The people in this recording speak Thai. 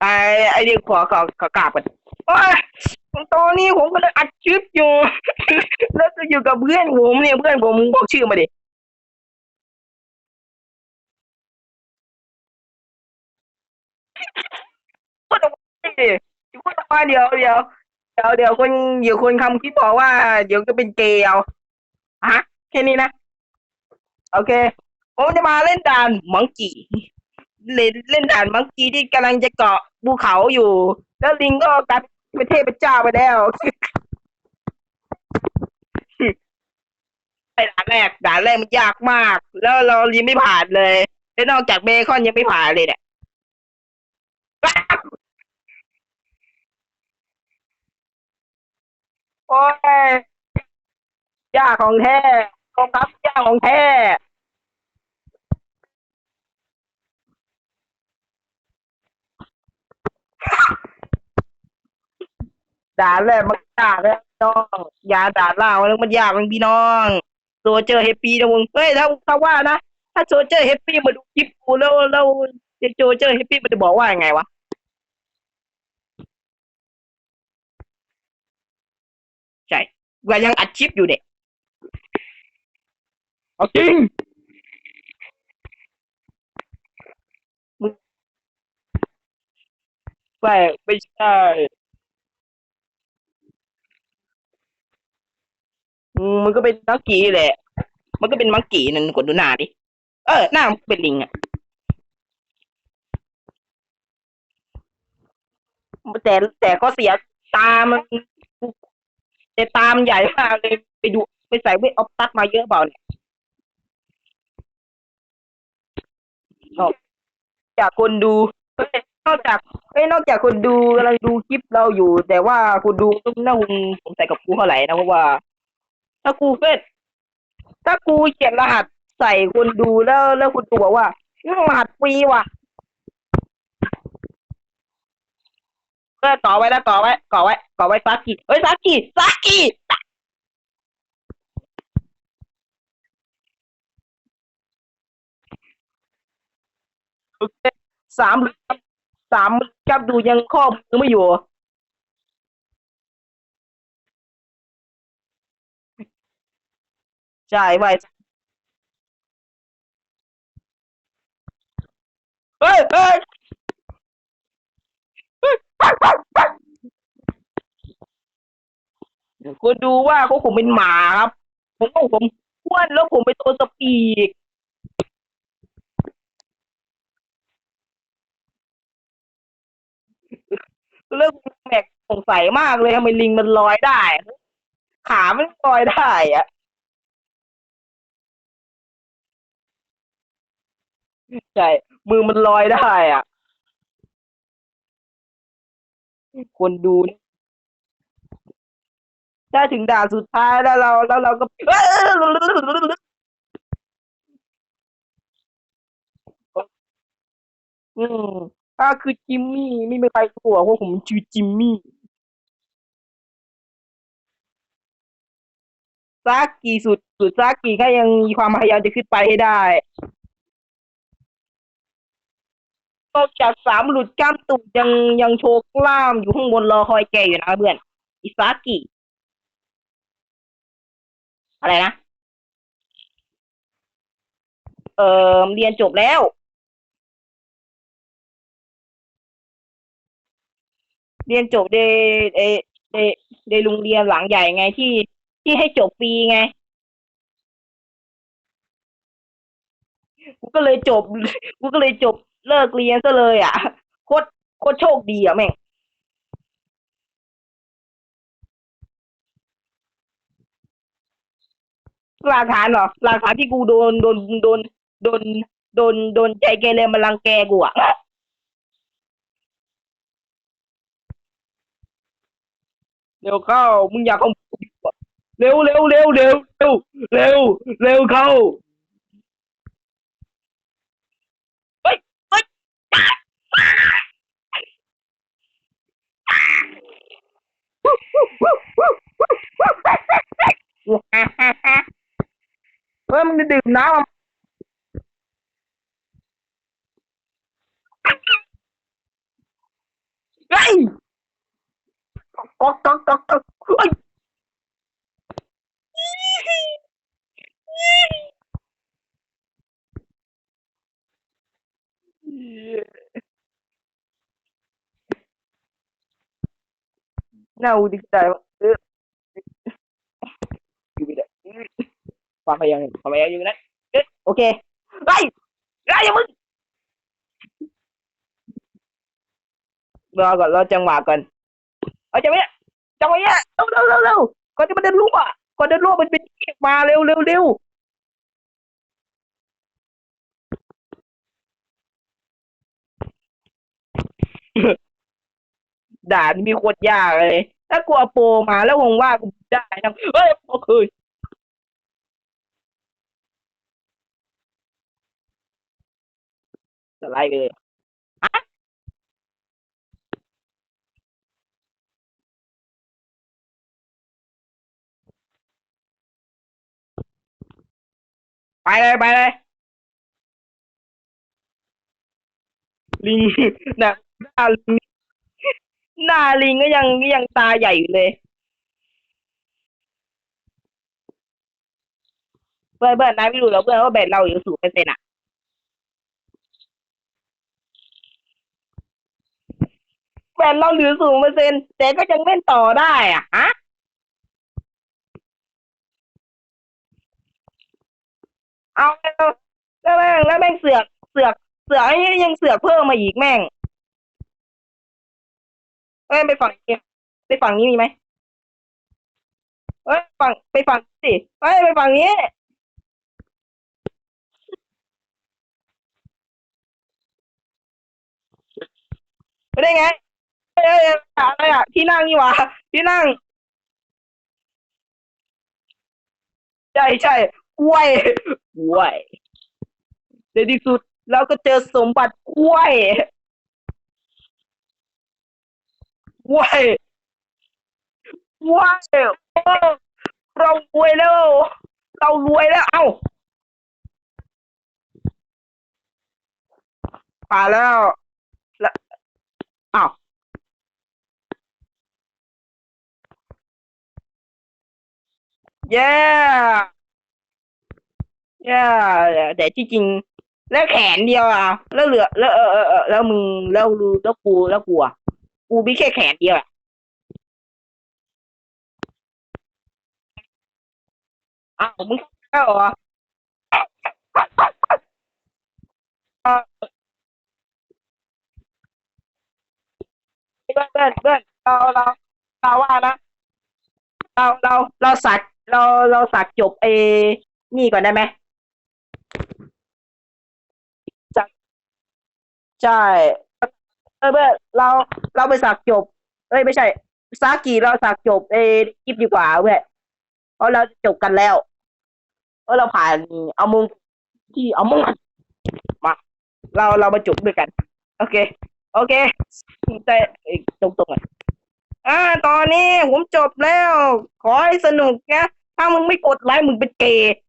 ไอ้ไอ้เรื่ขอขอขอกราบกันโอ้ยตอนนี้ผมก็เลยอัดคลิปอยู่ แล้วก็อยู่กับเพื่อนผมเนี่ยเพื่อนผมบอกชื่อมาดิพูดออกมาดิพูดออกมาเดี๋ยวเดี๋ยวเดี๋ยวเดี๋ยวคนเดี๋ยวคนคำคิดบอกว่า เดี๋ยวจะเป็นเกย์เอาฮะแค่นี้นะ โอเค ผมจะมาเล่นด่านมังกี้ เล่นเล่นด่านมังกี้ที่กำลังจะเกาะภูเขาอยู่ แล้วลิงก็กลายเป็นเทพเจ้าไปแล้วไอ้ด่านแรกด่านแรกมันยากมาก แล้วเรายังไม่ผ่านเลยแล้วนอกจากเบคอนยังไม่ผ่านเลยเนี่ยโอ้ยยากของแท้กองทัพยากของแท้ ด่านแรกมันยากแล้วพี่น้องอย่าด่านล่างแล้วมันยากมันพี่น้องโซเจอร์แฮปปี้นะมึงเฮ้ยถ้าถ้าว่านะถ้าโซเจอร์แฮปปี้มาดูคลิปกูแล้วแล้วโซเจอร์แฮปปี้มันจะบอกว่ายังไงวะใช่ว่ายังอัดคลิปอยู่เนี่ยเอาจริงมึงไม่ไม่ใช่ มันก็เป็นมังกี้แหละ มันก็เป็นมังกี้นั่นกดดูหน้าดิ เออ หน้ามันเป็นลิงอะแต่แต่ก็เสียตามันแต่ตามใหญ่มากเลยไปดูไปใส่เวทออฟตัสมาเยอะเปล่าเนี่ยอกจากคนดูนอกจากเอ้นอกจากคนดูกำลังดูคลิปเราอยู่ แต่ว่าคนดูก็น่าคงสงสัยกับกูเท่าไหร่นะเพราะว่า ถ้ากูเฟซถ้ากูเขียนรหัสใส่คนดูแล้วแล้วคนดูบอกว่านี่รหัสฟรีว่ะเออต่อไว้แล้วต่อไว้ต่อไว้ต่อไว้ซากิเฮ้ยซากิซากิสามสามจับดูยังข้อมือไม่อยู่ ใช่ไปเฮ้ยเฮ้ยคุณดูว่าเขาผมเป็นหมาครับ ผมว่าผมอ้วนแล้วผมเป็นตัวสปีกเรื่องแปลกสงสัยมากเลยทำไมลิงมันลอยได้ ขามันลอยได้อะ ใช่ มือมันลอยได้อะ คนดูนี่ถ้าถึงด่านสุดท้ายแล้วเราแล้วเราก็ อืมถ้าคือจิมมี่ไม่มีใครกลัวเพราะผมชื่อจิมมี่ซากกี่สุดสุดซากกี่ก็ยังมีความพยายามจะขึ้นไปให้ได้ นอกจากสามหลุดกล้ามตุกยังยังโชว์กล้ามอยู่ข้างบนรอคอยแกอยู่นะเพื่อนอิซากิอะไรนะ เออเรียนจบแล้ว เรียนจบในในในในโรงเรียนหลังใหญ่ไงที่ที่ให้จบฟรีไงกูก็เลยจบกูก็เลยจบ เลิกเรียนซะเลยอะโคตรโคตรโชคดีอะแม่งหลักฐานเหรอหลักฐานที่กูโดนโดนโดนโดนโดนโดนใจเกเรมารังแกกูอะเร็วเข้ามึงอยากเอาเร็วเร็วเร็วเร็วเร็วเร็วเร็วเข้าเฮ้ยเฮ้ย เฮ้ยมึงจะดื่มน้ำ เฮ้ยก๊อกก๊อกก๊อกก๊อกเฮ้ย น่าอุดิใจว่ะเอออยู่ไม่ได้ความพยายามความพยายามอยู่นะเอ๊ะโอเคไล่ไล่อย่ามึงรอก่อนรอจังหวะก่อนเอาจังหวะเนี้ยจังหวะเนี้ยเร็วเร็วเร็วเร็วก่อนจะมาเดินรั่วก่อนเดินรั่วมันเป็นที่มาเร็วเร็วเร็ว ด่านมีโคตรยากเลย ถ้ากลัวโปรมาแล้วคงว่ากูได้นะเฮ้ยโอเคยสไลด์เลยอะไปเลยไปเลย ลิงนะลิง หน้าลิงก็ยังยังตาใหญ่อยู่เลยเพื่อนเพื่อนนายไม่รู้หรอเพื่อนว่าแบตเราอยู่สูงเปอร์เซ็นต์อะแบตเราเหลือสูงเปอร์เซ็นต์แต่ก็ยังเล่นต่อได้อะฮะเอาแล้วแล้วแม่งแล้วแม่งเสือกเสือกเสือกไอ้นี่ยังเสือกเพิ่มมาอีกแม่ง เอ้ยไปฝั่งนี้ไปฝั่งนี้มีไหมเอ้ยฝั่งไปฝั่งสิเอ้ยไปฝั่งนี้ ไม่ได้ไงเอ้ยเอ้ยเอ้ยอะไรอะที่นั่งนี่หว่าที่นั่ง ใช่ใช่กล้วยกล้วยในที่สุดเราก็เจอสมบัติกล้วย กล้วยกล้วยเรารวยแล้ว เรารวยแล้ว เอ้าผ่าแล้วแล้วอ้าวเย้เย้แต่ที่จริง แล้วแขนเดียวอะ แล้วเหลือ แล้วเออเออเออแล้วมึงแล้วรูแล้วกูแล้วกูอะ กูมีแค่แขนเดียวอะอ้าวมึงแล้วเหรอเออเพื่อนเพื่อนเพื่อนเราเราเราว่านะเราเราเราสักเราเราสักจบเอนี่ก่อนได้ไหมสักใช่ อเพื่อเราเราไปสักจบ เอ้ยไม่ใช่ซากิเราสักจบเอคลิปดีกว่าเพื่อนเพราะเราจบกันแล้วเพราะเราผ่านเอามุงที่เอามุงมา เราเรามาจบด้วยกัน โอเค โอเคแต่ตรงตรงๆอะอ่าตอนนี้ผมจบแล้ว ขอให้สนุกนะ ถ้ามึงไม่กดไลค์มึงเป็นเกย์